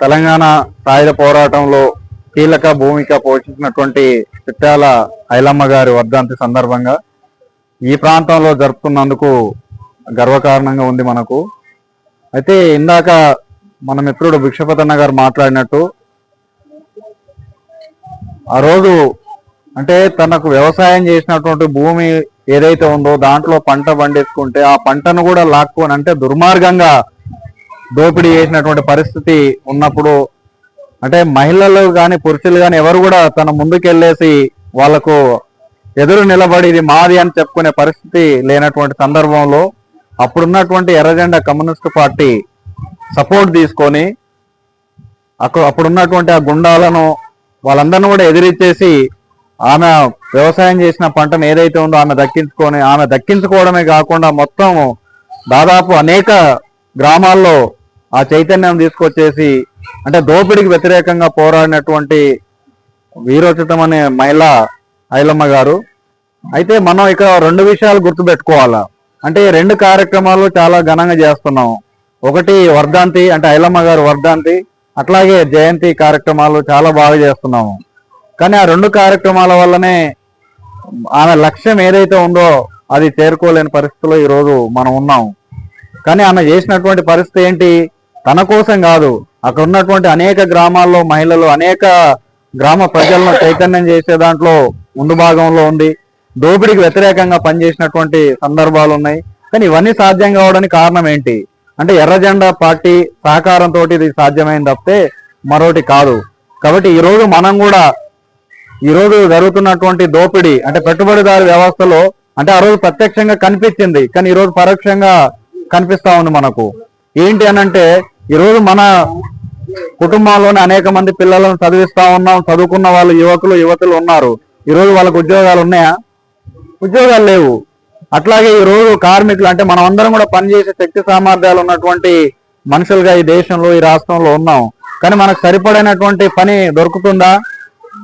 తెలంగాణ సాయుధ పోరాటంలో కీలక భూమిక పోషించినటువంటి చిట్టాల ఐలమ్మ గారి వర్ధంతి సందర్భంగా ఈ ప్రాంతంలో జరుపుతున్నందుకు గర్వకారణంగా ఉంది మనకు. అయితే ఇందాక మన మిత్రుడు భిక్షపతన్న గారు మాట్లాడినట్టు ఆ రోజు అంటే తనకు వ్యవసాయం చేసినటువంటి భూమి ఏదైతే ఉందో దాంట్లో పంట పండించుకుంటే ఆ పంటను కూడా లాక్కొని అంటే దుర్మార్గంగా దోపిడీ చేసినటువంటి పరిస్థితి ఉన్నప్పుడు అంటే మహిళలు కానీ పురుషులు కానీ ఎవరు కూడా తన ముందుకెళ్ళేసి వాళ్ళకు ఎదురు నిలబడి ఇది మాది అని చెప్పుకునే పరిస్థితి లేనటువంటి సందర్భంలో అప్పుడున్నటువంటి ఎర్రజెండా కమ్యూనిస్ట్ పార్టీ సపోర్ట్ తీసుకొని అక్కడ అప్పుడున్నటువంటి ఆ గుండాలను వాళ్ళందరిని కూడా ఎదిరించేసి ఆమె వ్యవసాయం చేసిన పంటను ఏదైతే ఉందో ఆమె దక్కించుకొని ఆమె దక్కించుకోవడమే కాకుండా మొత్తం దాదాపు అనేక గ్రామాల్లో ఆ చైతన్యం తీసుకొచ్చేసి అంటే దోపిడికి వ్యతిరేకంగా పోరాడినటువంటి వీరోచితం అనే మహిళ ఐలమ్మ గారు. అయితే మనం ఇక్కడ రెండు విషయాలు గుర్తుపెట్టుకోవాలా? అంటే ఈ రెండు కార్యక్రమాలు చాలా ఘనంగా చేస్తున్నాం. ఒకటి వర్ధాంతి అంటే ఐలమ్మ గారు వర్ధాంతి అట్లాగే జయంతి కార్యక్రమాలు చాలా బాగా చేస్తున్నాము. కానీ ఆ రెండు కార్యక్రమాల వల్లనే ఆమె లక్ష్యం ఏదైతే ఉందో అది చేరుకోలేని పరిస్థితిలో ఈరోజు మనం ఉన్నాం. కానీ ఆమె చేసినటువంటి పరిస్థితి ఏంటి? తన కోసం కాదు అక్కడ ఉన్నటువంటి అనేక గ్రామాల్లో మహిళలు అనేక గ్రామ ప్రజలను చైతన్యం చేసే దాంట్లో ముందు భాగంలో ఉంది దోపిడీకి వ్యతిరేకంగా పనిచేసినటువంటి సందర్భాలు ఉన్నాయి. కానీ ఇవన్నీ సాధ్యం కావడానికి కారణం ఏంటి? అంటే ఎర్రజెండా పార్టీ సహకారంతో ఇది సాధ్యమైంది తప్పితే మరోటి కాదు. కాబట్టి ఈ రోజు మనం కూడా ఈ రోజు జరుగుతున్నటువంటి దోపిడీ అంటే పెట్టుబడిదారు వ్యవస్థలో అంటే ఆ రోజు ప్రత్యక్షంగా కనిపించింది. కానీ ఈరోజు పరోక్షంగా కనిపిస్తా ఉంది మనకు. ఏంటి అని అంటే ఈరోజు మన కుటుంబాల్లోనే అనేక మంది పిల్లలను చదివిస్తా ఉన్నాం చదువుకున్న వాళ్ళు యువకులు యువతులు ఉన్నారు. ఈరోజు వాళ్ళకు ఉద్యోగాలు ఉన్నాయా? ఉద్యోగాలు లేవు. అట్లాగే ఈ రోజు కార్మికులు అంటే మనం అందరం కూడా పనిచేసే శక్తి సామర్థ్యాలు ఉన్నటువంటి మనుషులుగా ఈ దేశంలో ఈ రాష్ట్రంలో ఉన్నాం. కానీ మనకు సరిపడైనటువంటి పని దొరుకుతుందా?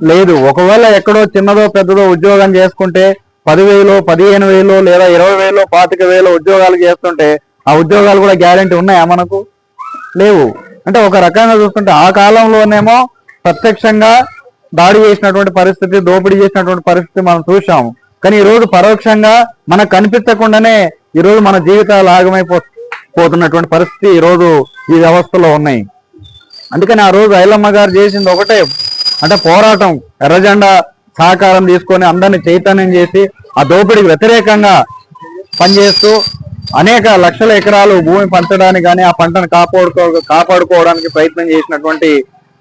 లేదు. ఒకవేళ ఎక్కడో చిన్నదో పెద్దదో ఉద్యోగం చేసుకుంటే పదివేలు పదిహేను వేలు లేదా ఇరవై వేలు పాతిక వేలు ఉద్యోగాలు చేస్తుంటే ఆ ఉద్యోగాలు కూడా గ్యారెంటీ ఉన్నాయా మనకు? లేవు. అంటే ఒక రకంగా చూస్తుంటే ఆ కాలంలోనేమో ప్రత్యక్షంగా దాడి చేసినటువంటి పరిస్థితి దోపిడీ చేసినటువంటి పరిస్థితి మనం చూసాము కానీ ఈ రోజు పరోక్షంగా మనకు కనిపించకుండానే ఈ రోజు మన జీవితాలు ఆగమైపో పోతున్నటువంటి పరిస్థితి ఈరోజు ఈ వ్యవస్థలో ఉన్నాయి. అందుకని ఆ రోజు ఐలమ్మ గారు చేసింది ఒకటే. అంటే పోరాటం ఎర్రజెండా సహకారం తీసుకొని అందరిని చైతన్యం చేసి ఆ దోపిడీకి వ్యతిరేకంగా పనిచేస్తూ అనేక లక్షల ఎకరాలు భూమి పంచడానికి కానీ ఆ పంటను కాపాడుకో కాపాడుకోవడానికి ప్రయత్నం చేసినటువంటి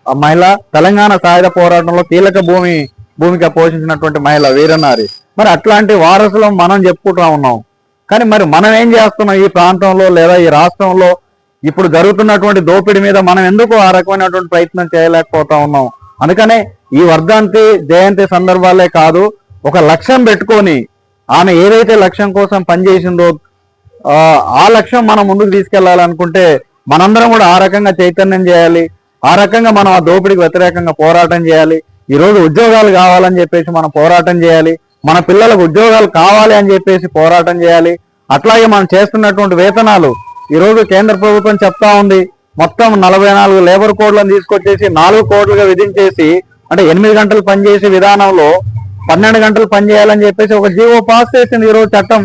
మహిళ తెలంగాణ సాయుధ పోరాటంలో కీలక భూమి భూమిక పోషించినటువంటి మహిళ వీరనారి. మరి అట్లాంటి వారసులం మనం చెప్పుకుంటా ఉన్నాం. కానీ మరి మనం ఏం చేస్తున్నాం ఈ ప్రాంతంలో లేదా ఈ రాష్ట్రంలో? ఇప్పుడు జరుగుతున్నటువంటి దోపిడీ మీద మనం ఎందుకు ఆ రకమైనటువంటి ప్రయత్నం చేయలేకపోతా ఉన్నాం? అందుకనే ఈ వర్ధంతి జయంతి సందర్భాలే కాదు ఒక లక్ష్యం పెట్టుకొని ఆమె ఏదైతే లక్ష్యం కోసం పనిచేసిందో ఆ, లక్ష్యం మనం ముందుకు తీసుకెళ్ళాలనుకుంటే మనందరం కూడా ఆ రకంగా చైతన్యం చేయాలి. ఆ రకంగా మనం ఆ దోపిడీకి వ్యతిరేకంగా పోరాటం చేయాలి. ఈ రోజు ఉద్యోగాలు కావాలని చెప్పేసి మనం పోరాటం చేయాలి. మన పిల్లలకు ఉద్యోగాలు కావాలి అని చెప్పేసి పోరాటం చేయాలి. అట్లాగే మనం చేస్తున్నటువంటి వేతనాలు ఈ రోజు కేంద్ర ప్రభుత్వం చెప్తా ఉంది. మొత్తం నలభై నాలుగు లేబర్ కోడ్లను తీసుకొచ్చేసి నాలుగు కోట్లుగా విధించేసి అంటే ఎనిమిది గంటలు పనిచేసే విధానంలో పన్నెండు గంటలు పనిచేయాలని చెప్పేసి ఒక జీవో పాస్ చేసింది ఈరోజు చట్టం.